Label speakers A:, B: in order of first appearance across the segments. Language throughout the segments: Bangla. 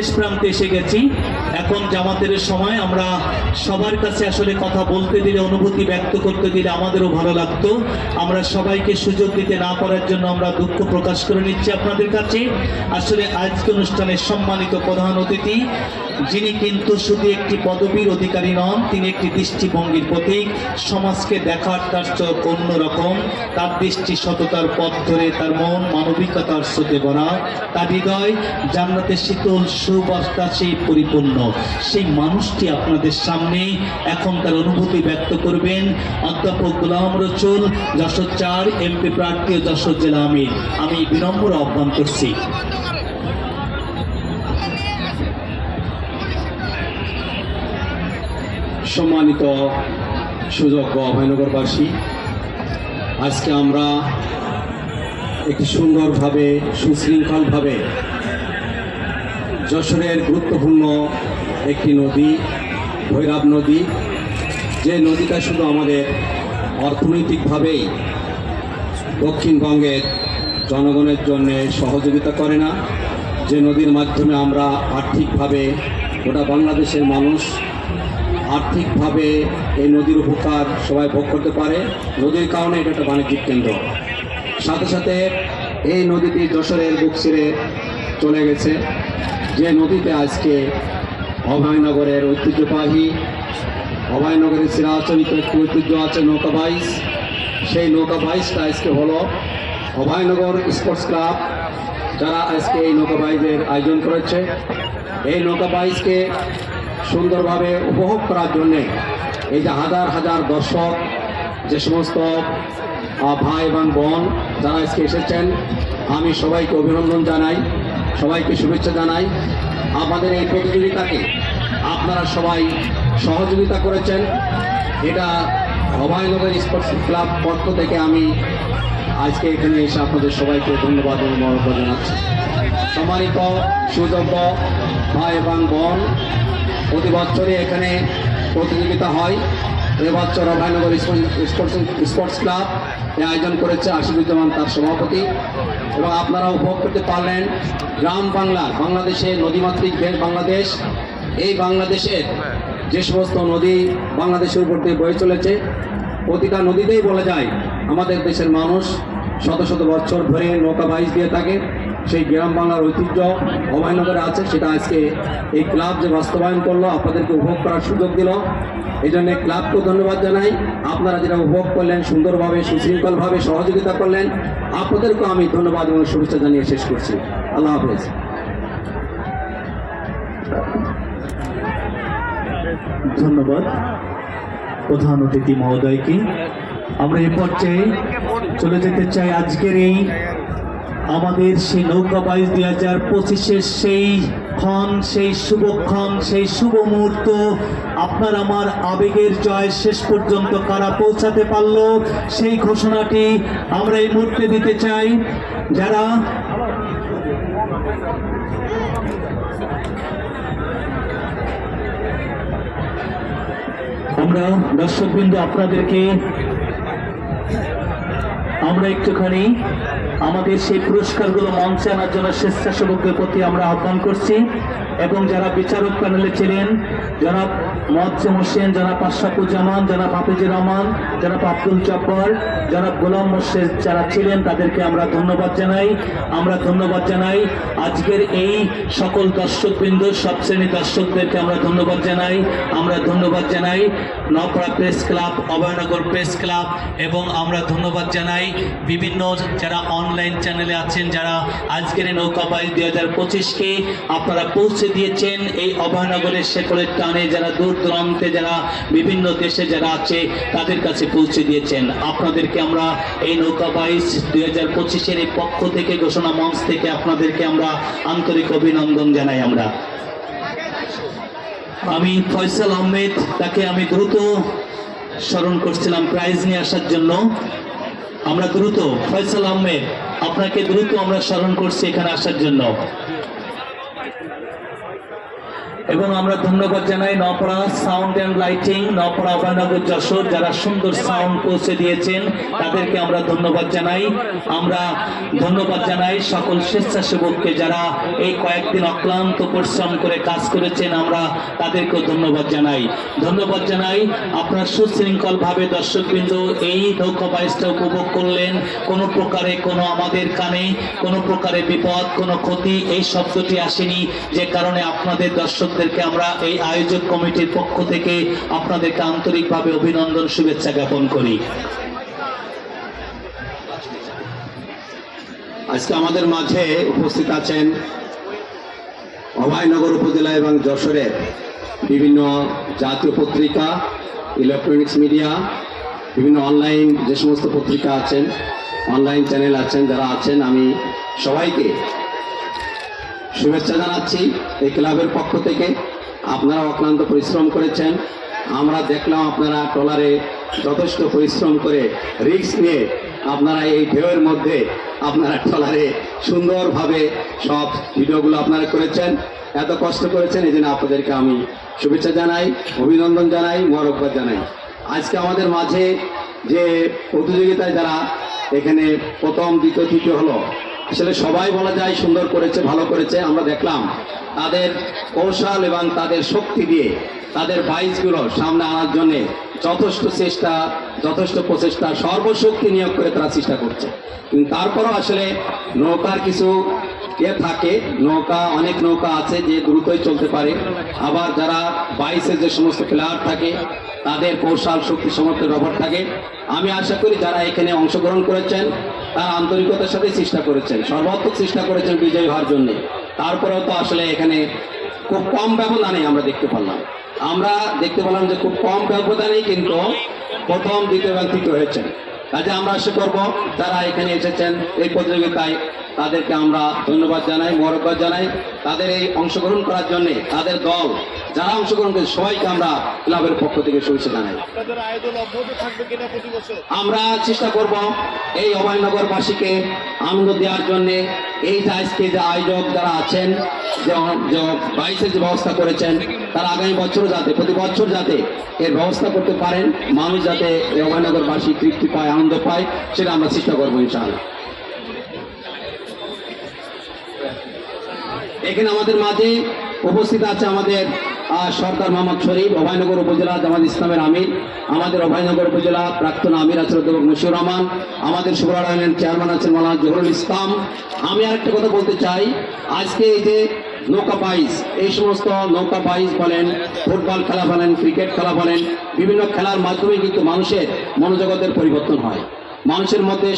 A: শেষ প্রান্তে এসে গেছি। এখন জামাতের সময়, আমরা সবার কাছে আসলে কথা বলতে দিলে, অনুভূতি ব্যক্ত করতে দিলে আমাদেরও ভালো লাগতো। আমরা সবাইকে সুযোগ দিতে না পারার জন্য আমরা দুঃখ প্রকাশ করে নিচ্ছি আপনাদের কাছে। আসলে আজকে অনুষ্ঠানের সম্মানিত প্রধান অতিথি যিনি কিন্তু শুধু একটি পদবীর অধিকারী নন, তিনি একটি দৃষ্টিভঙ্গির প্রতীক। সমাজকে দেখার তার চোখ অন্যরকম। তার দৃষ্টি সততার পথ ধরে তার মন মানবিকতার স্রোতে ভরা তার হৃদয় জান্নাতের শীতল সুবাতাসেই পরিপূর্ণ। সেই মানুষটি আপনাদের সামনে এখন তার অনুভূতি ব্যক্ত করবেন। অধ্যাপক গোলাম রচুল যশোর চার, এমপি প্রার্থী ও যশোর জেলা আমির। আমি বিনম্র আহ্বান করছি।
B: সম্মানিত সুযোগ্য অভয়নগরবাসী, আজকে আমরা একটি সুন্দরভাবে, সুশৃঙ্খলভাবে যশোরের গুরুত্বপূর্ণ একটি নদী, ভৈরব নদী, যে নদীটা শুধু আমাদের অর্থনৈতিকভাবেই দক্ষিণবঙ্গের জনগণের জন্য সহযোগিতা করে না, যে নদীর মাধ্যমে আমরা আর্থিকভাবে গোটা বাংলাদেশের মানুষ আর্থিকভাবে এই নদীর উপকার সবাই ভোগ করতে পারে। নদীর কারণে এটা একটা বাণিজ্যিক কেন্দ্র। সাথে সাথে এই নদীটি যশোরের বুক ছেড়ে চলে গেছে। যে নদীতে আজকে অভয়নগরের ঐতিহ্যবাহী, অভয়নগরের চিরাচরিত একটি ঐতিহ্য আছে, নৌকা বাইস সেই নৌকা বাইসটা আজকে হলো অভয়নগর স্পোর্টস ক্লাব। যারা আজকে এই নৌকা বাইজের আয়োজন করেছে, এই নৌকা বাইসকে সুন্দরভাবে উপভোগ করার জন্যে এই যে হাজার হাজার দর্শক, যে সমস্ত ভাই এবং বোন যারা আজকে এসেছেন, আমি সবাইকে অভিনন্দন জানাই, সবাইকে শুভেচ্ছা জানাই। আমাদের এই প্রতিযোগিতাকে আপনারা সবাই সহযোগিতা করেছেন। এটা অভয়নগর স্পোর্টস ক্লাব পক্ষ থেকে আমি আজকে এখানে এসে আপনাদের সবাইকে ধন্যবাদ এবং মর্যাদা জানাচ্ছি। সম্মানিত, সুযোগ্য ভাই এবং বোন প্রতি বছরই এখানে প্রতিযোগিতা হয়। এবছর অভয়নগর স্পোর্টস স্পোর্টস ক্লাব আয়োজন করেছে আশিদুজ্জামান তার সভাপতি। এবং আপনারা উপভোগ করতে পারলেন গ্রাম বাংলা বাংলাদেশের নদীমাতৃক দেশ বাংলাদেশ। এই বাংলাদেশের যে সমস্ত নদী বাংলাদেশের উপর দিয়ে বয়ে চলেছে, প্রতিটা নদীতেই বলা যায় আমাদের দেশের মানুষ শত শত বছর ধরে নৌকা বাইশ দিয়ে থাকে। সেই গ্রাম বাংলার ঐতিহ্য অভয়নগরে আছে, সেটা আজকে এই ক্লাব যে বাস্তবায়ন করল, আপনাদেরকে উপভোগ করার সুযোগ দিল। এই জন্য ক্লাবকেও ধন্যবাদ জানাই। আপনারা যেটা উপভোগ করলেন, সুন্দরভাবে, সুশৃঙ্খলভাবে সহযোগিতা করলেন, আপনাদেরকেও আমি ধন্যবাদ এবং শুভেচ্ছা জানিয়ে শেষ করছি। আল্লাহ হাফেজ।
A: ধন্যবাদ। প্রধান অতিথি মহোদয়কে। আমরা এ পর্যায়ে চলে যেতে চাই আজকের এই আমাদের সেই নৌকা বাইশ দুই হাজার পঁচিশের সেই ক্ষণ, সেই শুভক্ষণ সেই শুভ মুহূর্ত, আপনার আমার আবেগের জয় শেষ পর্যন্ত কারা পৌঁছাতে পারল? সেই ঘোষণাটি আমরা এই মুহূর্তে দিতে চাই। যারা আমরা দর্শকবৃন্দ, আপনাদেরকে আমরা একটুখানি আমাদের সেই পুরস্কারগুলো মঞ্চে আনার জন্য স্বেচ্ছাসেবকদের প্রতি আমরা আহ্বান করছি এবং যারা বিচারক প্যানেলে ছিলেন যারা মজ্জেম হোসেন যারা পাশাকুজ্জামান যারা হাফিজুর রহমান যারা আব্দুল জব্বর যারা গোলাম মোর্শেদ যারা ছিলেন, তাদেরকে আমরা ধন্যবাদ জানাই। আমরা ধন্যবাদ জানাই আজকের এই সকল দর্শকবৃন্দ সব শ্রেণির দর্শকদেরকে আমরা ধন্যবাদ জানাই। আমরা ধন্যবাদ জানাই Napara press club, Abhaynagar press club এবং আমরা ধন্যবাদ জানাই বিভিন্ন যারা অনলাইন চ্যানেলে আছেন যারা আজকের এই নৌকা বাইশ দুই হাজার পঁচিশকে আপনারা পৌঁছে দিয়েছেন। এই অভয়নগরের শেকড়ের টানে যারা দূর দূরান্তে যারা বিভিন্ন দেশে যারা আছে, তাদের কাছে পৌঁছে দিয়েছেন। আপনাদেরকে আমরা এই নৌকা বাইশ দুই হাজার পঁচিশের এই পক্ষ থেকে, ঘোষণা মঞ্চ থেকে আপনাদেরকে আমরা আন্তরিক অভিনন্দন জানাই আমরা। আমি ফয়সাল আহমেদ, তাকে আমি দ্রুত স্মরণ করছিলাম প্রাইজ নিয়ে আসার জন্য। আমরা দ্রুত ফয়সাল আহমেদ আপনাকে দ্রুত আমরা স্মরণ করছি এখানে আসার জন্য। এবং আমরা ধন্যবাদ জানাই Napara sound and lighting Napara Abhaynagar Jessore যারা সুন্দর সাউন্ড পৌঁছে দিয়েছেন, তাদেরকে আমরা ধন্যবাদ জানাই। আমরা ধন্যবাদ জানাই সকল স্বেচ্ছাসেবককে যারা এই কয়েকদিন অক্লান্ত পরিশ্রম করে কাজ করেছেন, আমরা তাদেরকেও ধন্যবাদ জানাই। ধন্যবাদ জানাই আপনার সুশৃঙ্খলভাবে দর্শকবৃন্দ, এই নৌকা বাইসটা উপভোগ করলেন, কোনো প্রকারে কোনো আমাদের কানে, কোনো প্রকারে বিপদ, কোনো ক্ষতি, এই শব্দটি আসেনি, যে কারণে আপনাদের দর্শকদেরকে আমরা এই আয়োজক কমিটির পক্ষ থেকে আপনাদেরকে আন্তরিকভাবে অভিনন্দন, শুভেচ্ছা জ্ঞাপন করি।
B: আজকে আমাদের মাঝে উপস্থিত আছেন অভয়নগর উপজেলা এবং যশোরের বিভিন্ন জাতীয় পত্রিকা, ইলেকট্রনিক্স মিডিয়া, বিভিন্ন অনলাইন যে সমস্ত পত্রিকা আছেন, অনলাইন চ্যানেল আছেন, যারা আছেন, আমি সবাইকে শুভেচ্ছা জানাচ্ছি এই ক্লাবের পক্ষ থেকে। আপনারা অক্লান্ত পরিশ্রম করেছেন। আমরা দেখলাম আপনারা ট্রলারে যথেষ্ট পরিশ্রম করে রিস্ক নিয়ে আপনারা এই ঢেউয়ের মধ্যে আপনারা ট্রলারে সুন্দরভাবে সব ভিডিওগুলো আপনারা করেছেন। এত কষ্ট করেছেন, এই জন্য আপনাদেরকে আমি শুভেচ্ছা জানাই, অভিনন্দন জানাই মোরকবাদ জানাই। আজকে আমাদের মাঝে যে প্রতিযোগিতায় যারা এখানে প্রথম, দ্বিতীয়, তৃতীয় হলো আসলে সবাই বলা যায় সুন্দর করেছে, ভালো করেছে, আমরা দেখলাম তাদের কৌশল এবং তাদের শক্তি দিয়ে তাদের বাইসগুলো সামনে আনার জন্যে যথেষ্ট চেষ্টা, যথেষ্ট প্রচেষ্টা, সর্বশক্তি নিয়োগ করে তারা চেষ্টা করছে। কিন্তু তারপরও আসলে নৌকার কিছু এ থাকে, নৌকা, অনেক নৌকা আছে যে দ্রুতই চলতে পারে। আবার যারা বাইসের যে সমস্ত প্লেয়ার থাকে, তাদের কৌশল, শক্তি সমর্থের অভাব থাকে। আমি আশা করি যারা এখানে অংশগ্রহণ করেছেন, তারা আন্তরিকতার সাথে চেষ্টা করেছেন, সর্বাত্মক চেষ্টা করেছেন বিজয়ী হওয়ার জন্য। তারপরেও তো আসলে এখানে খুব কম ব্যবধানে আমরা দেখতে পারলাম। আমরা দেখতে পেলাম যে খুব কম ব্যবধানেই কিন্তু প্রথম, দ্বিতীয় এবং হয়েছেন। কাজে আমরা আশা করব, যারা এখানে এসেছেন, এই প্রতিযোগিতায় তাদেরকে আমরা ধন্যবাদ জানাই মোরব্বাদ জানাই। তাদের এই অংশগ্রহণ করার জন্য তাদের দল যারা অংশগ্রহণ করে সবাইকে আমরা ক্লাবের পক্ষ থেকে শুভেচ্ছা জানাই।
C: বছর?
B: আমরা চেষ্টা করব এই অভয়নগরবাসীকে আনন্দ দেওয়ার জন্য। এই যে আজকে যে আয়োজক যারা আছেন যে বাইসের যে ব্যবস্থা করেছেন তারা আগামী বছরও যাতে প্রতি বছর যাতে এর ব্যবস্থা করতে পারেন মানুষ যাতে এই অভয়নগরবাসী তৃপ্তি পায় আনন্দ পায় সেটা আমরা চেষ্টা করব ইনশাআল্লাহ। এখানে আমাদের মাঝে উপস্থিত আছে আমাদের সরকার মোহাম্মদ শরীফ, অভয়নগর উপজেলা জামাত ইসলামের আমির, আমাদের অভয়নগর উপজেলা প্রাক্তন আমির আছেন অধ্যাপক মশিউর রহমান, আমাদের সুবরায়নের চেয়ারম্যান আছেন মৌলানা জহুরুল ইসলাম। আমি আরেকটা কথা বলতে চাই, আজকে এই যে নৌকা বাইস এই সমস্ত নৌকা বাইস বলেন, ফুটবল খেলা বলেন, ক্রিকেট খেলা বলেন, বিভিন্ন খেলার মাধ্যমে কিন্তু মানুষের মনোজগতের পরিবর্তন হয়। মানুষের মধ্যে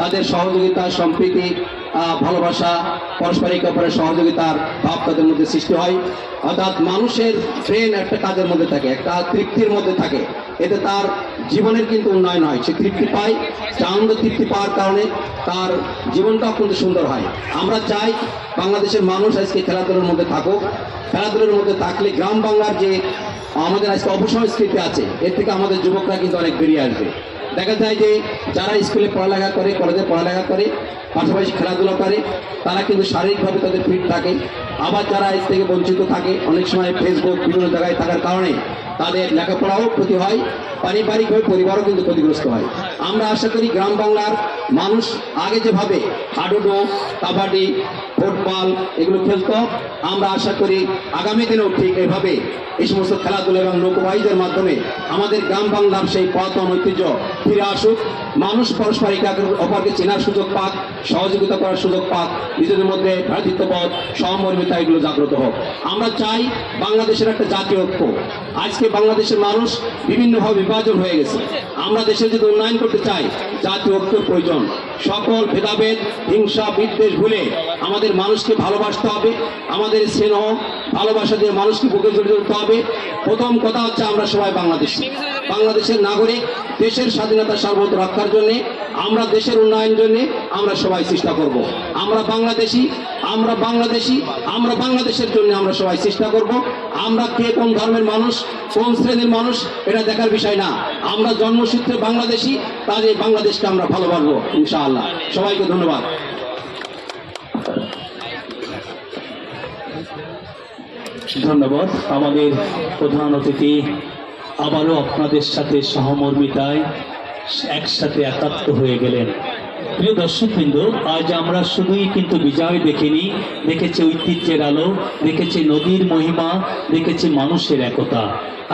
B: তাদের সহযোগিতা, সম্প্রীতি ভালোবাসা পারস্পরিক অপরের সহযোগিতার ভাব তাদের মধ্যে সৃষ্টি হয়। অর্থাৎ মানুষের ব্রেন একটা কাজের মধ্যে থাকে, একটা তৃপ্তির মধ্যে থাকে। এতে তার জীবনের কিন্তু উন্নয়ন হয়। সে তৃপ্তি পায় আনন্দ তৃপ্তি পাওয়ার কারণে তার জীবনটাও কিন্তু সুন্দর হয়। আমরা চাই বাংলাদেশের মানুষ আজকে খেলাধুলার মধ্যে থাকুক। খেলাধুলার মধ্যে থাকলে গ্রাম বাংলার যে আমাদের আজকে অপসংস্কৃতি আছে, এর থেকে আমাদের যুবকরা কিন্তু অনেক বেরিয়ে আসবে। দেখা যায় যে যারা স্কুলে পড়ালেখা করে, কলেজে পড়ালেখা করে, পাশাপাশি খেলাধুলা করে, তারা কিন্তু শারীরিকভাবে তাদের ফিট থাকে। আবার যারা এর থেকে বঞ্চিত থাকে, অনেক সময় ফেসবুক বিভিন্ন জায়গায় থাকার কারণে তাদের লেখাপড়াও ক্ষতি হয়, পারিবারিকভাবে পরিবারও কিন্তু ক্ষতিগ্রস্ত হয়। আমরা আশা করি গ্রাম বাংলার মানুষ আগে যেভাবে হাডুডু, কাবাডি, ফুটবল এগুলো খেলতো। আমরা আশা করি আগামী দিনেও ঠিক এভাবে এই সমস্ত খেলাধুলা এবং লোকবাহীদের মাধ্যমে আমাদের গ্রাম বাংলার সেই পুরাতন ঐতিহ্য ফিরে আসুক। মানুষ পারস্পরিক একে অপরকে চেনার সুযোগ পাক, সহযোগিতা করার সুযোগ পাক, নিজেদের মধ্যে ভ্রাতৃত্ববোধ সহমর্মিতা, এগুলো জাগ্রত হোক। আমরা চাই বাংলাদেশের একটা জাতীয় ঐক্য আজকে বাংলাদেশের মানুষ বিভিন্নভাবে বিভাজন হয়ে গেছে। আমরা দেশের যদি উন্নয়ন করতে চাই জাতীয় ঐক্যের প্রয়োজন। সকল ভেদাভেদ, হিংসা, বিদ্বেষ ভুলে আমাদের মানুষকে ভালোবাসতে হবে, আমাদের স্নেহ, ভালোবাসা দিয়ে মানুষকে বুকে জড়িয়ে ধরতে হবে। প্রথম কথা হচ্ছে আমরা সবাই বাংলাদেশ। বাংলাদেশের নাগরিক, দেশের স্বাধীনতা সার্বভৌম রক্ষার জন্যে, আমরা দেশের উন্নয়নের জন্য আমরা সবাই চেষ্টা করব। আমরা বাংলাদেশি আমরা বাংলাদেশি, আমরা বাংলাদেশের জন্য আমরা সবাই চেষ্টা করব। আমরা কে কোন ধর্মের মানুষ, কোন শ্রেণির মানুষ, এটা দেখার বিষয় না। আমরা জন্মসূত্রে বাংলাদেশি তাদের বাংলাদেশকে আমরা ভালোবাসবো ইনশাআল্লাহ। সবাইকে ধন্যবাদ।
A: ধন্যবাদ। আমাদের প্রধান অতিথি আবারও আপনাদের সাথে সহমর্মিতায় একসাথে একাত্ম হয়ে গেলেন। প্রিয় দর্শকবৃন্দ, আজ আমরা শুধুই কিন্তু বিজয় দেখিনি, দেখেছি ঐতিহ্যের আলো, দেখেছি নদীর মহিমা, দেখেছি মানুষের একতা।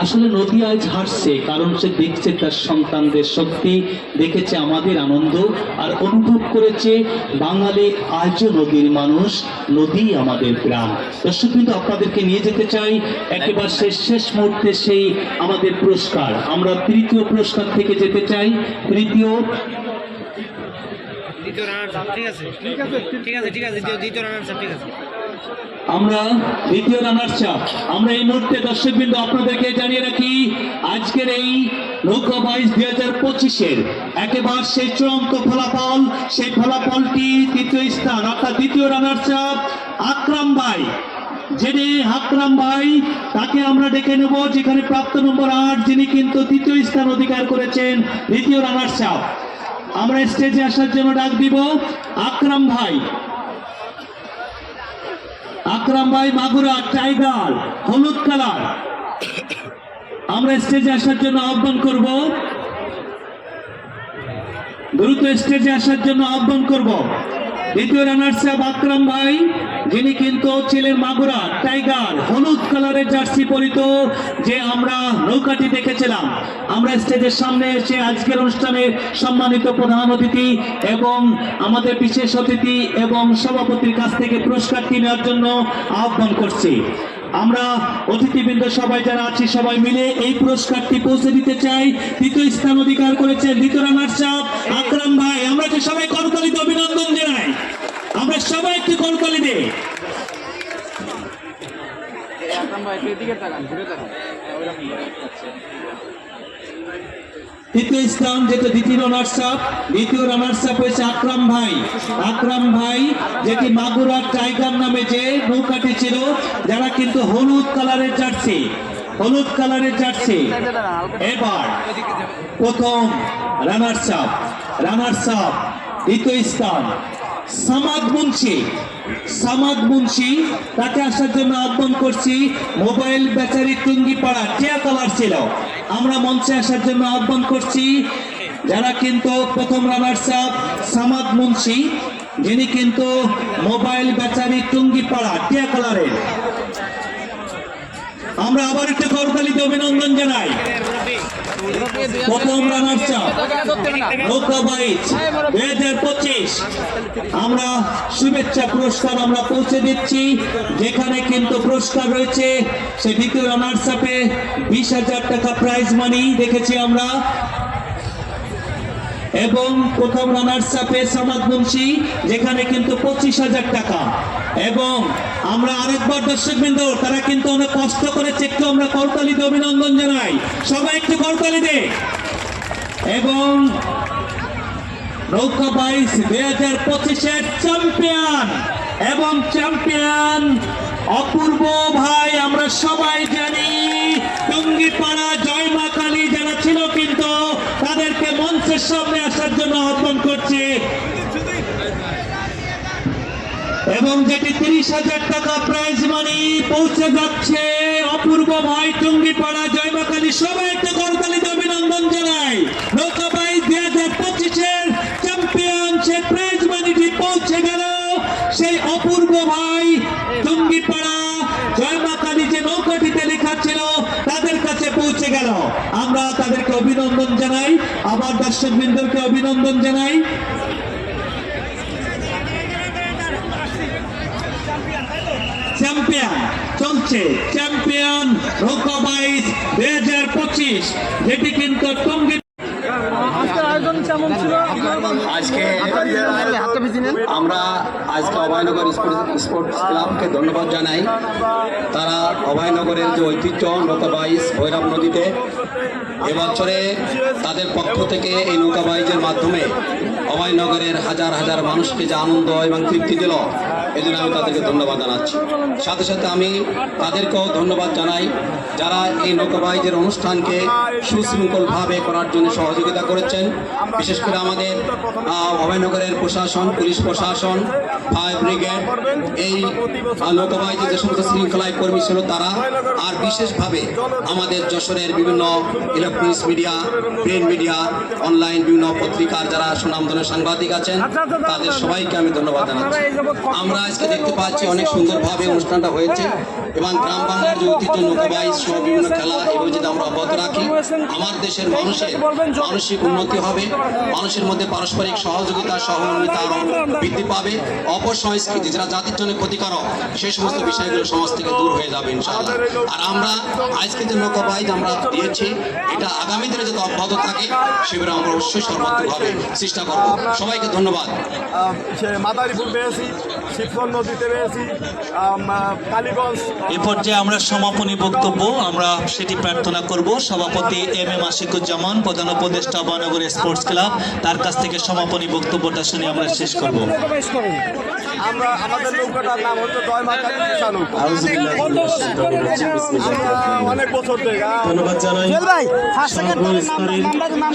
A: আসলে নদী আজ হারছে, কারণ সে দেখছে তার সন্তানদের শক্তি, দেখেছে আমাদের আনন্দ, আর অনুভব করেছে বাঙালি আজও নদীর মানুষ নদী আমাদের গ্রাম দর্শক কিন্তু আপনাদেরকে নিয়ে যেতে চাই, একেবারে শেষ শেষ মুহূর্তে সেই আমাদের পুরস্কার। আমরা তৃতীয় পুরস্কার থেকে যেতে চাই, তৃতীয়
D: ঠিক আছে। ঠিক আছে ঠিক আছে। ঠিক আছে দ্বিতীয়- দ্বিতীয় রানার সাপ ঠিক আছে।
A: আমরা দ্বিতীয় রানার চাপ। আমরা এই মুহূর্তে দর্শকবৃন্দ আপনাদেরকে জানিয়ে রাখি আজকের এই নৌকা বাইশ দুই হাজার পঁচিশের একেবারে সেই চূড়ান্ত ফলাফল সেই ফলাফলটি তৃতীয় স্থান অর্থাৎ দ্বিতীয় রানার চাপ আকরাম ভাই। যিনি আকরাম ভাই তাকে আমরা ডেকে নেব যেখানে প্রাপ্ত নম্বর আট যিনি কিন্তু তৃতীয় স্থান অধিকার করেছেন দ্বিতীয় রানার চাপ। আমরা স্টেজে আসার জন্য ডাক দিব আকরাম ভাই। আকরাম ভাই, মাগুরা, টাইগার, হলুদ কালার। আমরা স্টেজে আসার জন্য আহ্বান করব। দ্রুত স্টেজে আসার জন্য আহ্বান করব। দ্বিতীয় রানার সাহেব আকরাম ভাই, যিনি কিন্তু ছিলেন মাগুরা টাইগার, হলুদ কালারের জার্সি পরিত, যে আমরা নৌকাটি দেখেছিলাম। আমরা স্টেজের সামনে এসে আজকের অনুষ্ঠানের সম্মানিত প্রধান অতিথি এবং আমাদের বিশেষ অতিথি এবং সভাপতির কাছ থেকে পুরস্কারটি নেওয়ার জন্য আহ্বান করছি। আমরা অতিথিবৃন্দ সবাই যারা আছি, সবাই মিলে এই পুরস্কারটি পৌঁছে দিতে চাই। তৃতীয় স্থান অধিকার করেছেন দ্বিতীয় চাপ আকরাম ভাই। আমরা কি সবাই করতালিতে অভিনন্দন জানাই। আমরা সবাই একটু করতালি দেই তৃতীয় স্থান যেটা দ্বিতীয় রানার্স আপ দ্বিতীয় রানার্স আপ হয়েছে আকরাম ভাই। আকরাম ভাই, যেটি মাগুরার টাইগার নামে যে নৌকাটি ছিল, যারা কিন্তু হলুদ কালারের জার্সি হলুদ কালারের জার্সি এবার প্রথম রানার্স আপ রানার্স আপ দ্বিতীয় স্থান, সামাদ মুন্সি। সামাদ মুন্সি, তাকে আসার জন্য আহ্বান করছি, মোবাইল বেচারি টুঙ্গিপাড়া কালার ছিল। আমরা মঞ্চে আসার জন্য আহ্বান করছি, যারা কিন্তু প্রথম রানার সাপ সামাদ মুন্সি, যিনি কিন্তু মোবাইল বেচারি টুঙ্গিপাড়া টিয়া কালারের আমরা আবার একটু করতালিতে অভিনন্দন জানাই। প্রথম হাজার পঁচিশ আমরা শুভেচ্ছা পুরস্কার আমরা পৌঁছে দিচ্ছি যেখানে কিন্তু পুরস্কার রয়েছে সে দ্বিতীয় রানার্স আপে বিশ হাজার টাকা প্রাইজ মানি দেখেছি আমরা এবং প্রথম রানার সাপে সামাদ মুন্সি, যেখানে কিন্তু পঁচিশ হাজার টাকা। এবং আমরা আরেকবার দর্শক বিন্দু, তারা কিন্তু অনেক কষ্ট করেছে, একটু আমরা করতালিতে অভিনন্দন জানাই। সবাই একটু করতালি দে। এবং নৌকা বাইশ দুই হাজার পঁচিশের চ্যাম্পিয়ন এবং চ্যাম্পিয়ন অপূর্ব ভাই, আমরা সবাই জানি, টঙ্গিপাড়া জয় মা কালী যারা ছিল কিন্তু তাদেরকে মঞ্চের সামনে আসার জন্য আহ্বান করছে এবং যেটি তিরিশ হাজার টাকা প্রাইজ মানি পৌঁছে যাচ্ছে। অপূর্ব ভাই, টুঙ্গিপাড়া জয়মাকালী সবাই একটু করতালিতে অভিনন্দন জানাই। দুই হাজার পঁচিশের চ্যাম্পিয়ন সে প্রাইজ মানিটি পৌঁছে গেল। সেই অপূর্ব ভাই, টুঙ্গিপাড়া জয়মাকালী যে নৌকাটিতে লেখা ছিল, তাদের কাছে পৌঁছে গেল। আমরা তাদেরকে অভিনন্দন জানাই, আবার দর্শক বৃন্দকে অভিনন্দন জানাই। চ্যাম্পিয়ন চলছে। চ্যাম্পিয়ন নৌকা বাইশ দুই হাজার পঁচিশ যেটি কিন্তু টঙ্গী
B: আজকে আমরা আজকে অভয়নগর স্পোর্টস স্পোর্টস ক্লাবকে ধন্যবাদ জানাই। তারা অভয়নগরের যে ঐতিহ্য নৌকাবাইজ ভৈরব নদীতে এবছরে তাদের পক্ষ থেকে এই নৌকাবাইজের মাধ্যমে অভয়নগরের হাজার হাজার মানুষকে যে আনন্দ এবং তৃপ্তি দিল এজন্য আমি তাদেরকে ধন্যবাদ জানাচ্ছি। সাথে সাথে আমি তাদেরকেও ধন্যবাদ জানাই। যারা এই নৌকাবাহিদের অনুষ্ঠানকে সুশৃঙ্খলভাবে করার জন্য সহযোগিতা করেছেন বিশেষ করে আমাদের অভয়নগরের প্রশাসন পুলিশ প্রশাসন ফায়ার ব্রিগেড এই আহ, যে সমস্ত শৃঙ্খলায় কর্মী ছিল তারা আর বিশেষভাবে আমাদের যশোরের বিভিন্ন electronics media print media online বিভিন্ন পত্রিকার যারা সুনামধন্য সাংবাদিক আছেন তাদের সবাইকে আমি ধন্যবাদ জানাচ্ছি। আমরা আজকে দেখতে পাচ্ছি অনেক সুন্দরভাবে অনুষ্ঠানটা হয়েছে এবং গ্রাম বাংলার যে ঐতিহ্য নৌকাবাহী সহ বিভিন্ন খেলা এগুলো যদি আমরা অব্যাহত রাখি আমার দেশের মানুষের মানসিক উন্নতি হবে মানুষের মধ্যে পারস্পরিক সহযোগিতা সহমর্মিতা আরও বৃদ্ধি পাবে। অপসংস্কৃতি যারা জাতির জন্য ক্ষতিকারক সেই সমস্ত বিষয়গুলো সমাজ থেকে দূর হয়ে যাবে ইনশাআল্লাহ। আর আমরা আজকে যে নৌকাবাহী আমরা দিয়েছি এটা আগামী দিনে যাতে অব্যাহত থাকে সেগুলো আমরা অবশ্যই সর্বাত্মকভাবে চেষ্টা করব। সবাইকে ধন্যবাদ।
C: মাদারীপুর পেয়েছি। শিবগঞ্জ নদীতে আহ, কালীগঞ্জ।
E: এ পর্যায়ে আমরা সমাপনী বক্তব্য আমরা সেটি প্রার্থনা করব। সভাপতি এম এম আশিকুজ্জামান প্রধান উপদেষ্টা মহানগর স্পোর্টস ক্লাব তার কাছ থেকে সমাপনী বক্তব্যটা শুনে আমরা শেষ করব।
C: আমরা আমাদের নৌকাটার নাম হচ্ছে দয় মাতা কৃষা নৌকা। অনেক বছর থেকে
E: ধন্যবাদ জানাই।